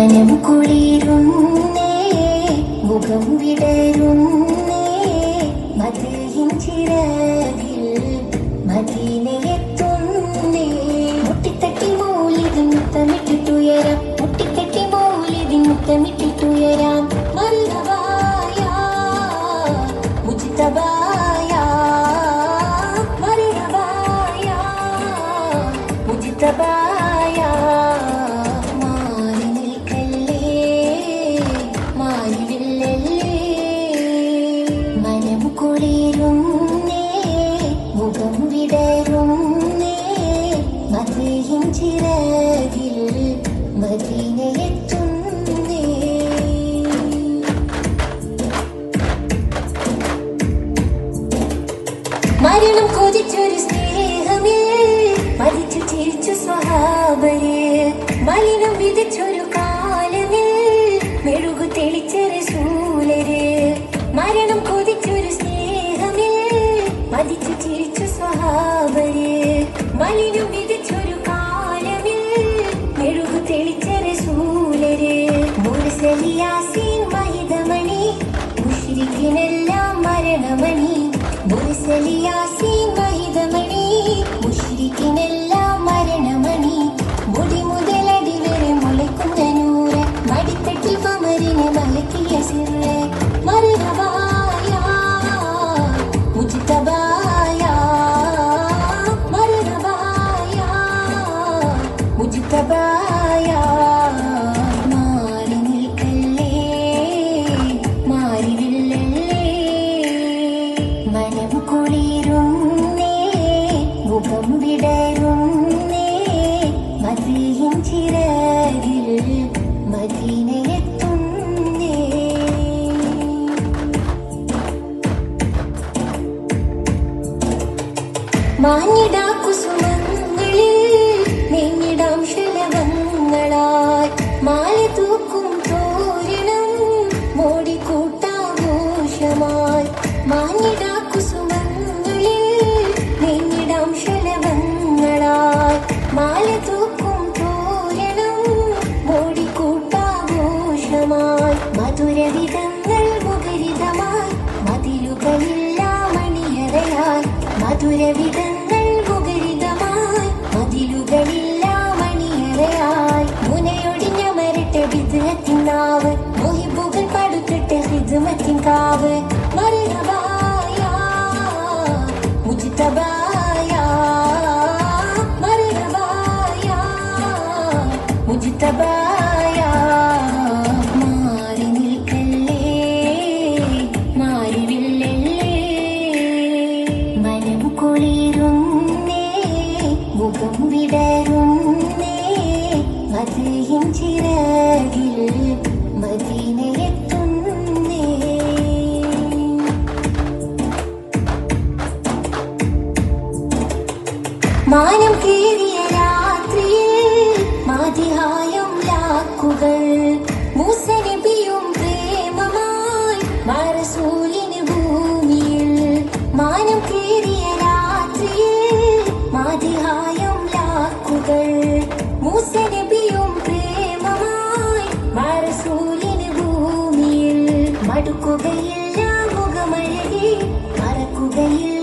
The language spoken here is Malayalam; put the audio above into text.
വനം കുളിരുന്നേ മുഖം വിടരുന്നേ മതിലിൻ ചിറകിൽ മദീനയെത്തുന്നേ മുട്ടിത്തട്ടി മൂലിതി മുത്തമിട്ടി തുയരാം മുട്ടിത്തട്ടി മൂലിതി മുത്തമിട്ടി തുയരാം മല്ലവായ ഉചിതവായ മരണവായ ഉചിതവായ. മുഖം വിടരുന്നേ മതിയും ചിറകിൽ മദീനയെത്തുന്നേ മരണം കൊതിച്ചൊരു മുഷിരിക്കിനെല്ലാം മരണമണി. മുഷിരിക്കിനെല്ലാം കുളിരുന്നേ വിടരുന്നേ മാഞ്ഞിടാ കുസുമങ്ങളിൽ മധുരവിധങ്ങൾ മുഖരിതമായി മതിലുകളില്ല മണിയറയായി. മുനയൊടിഞ്ഞ മരട്ടെ വിധത്തിനാവ് മൊഹിബുകൾ പടുത്തിട്ട് ഹിതുമത്തിൻ കാവ്. മാനം കീറിയ രാത്രിയിൽ മാതിഹായം ലാക്കുകൾ മടുക്കുകയില്ല മുഖമഴകി മറക്കുകയില്ല.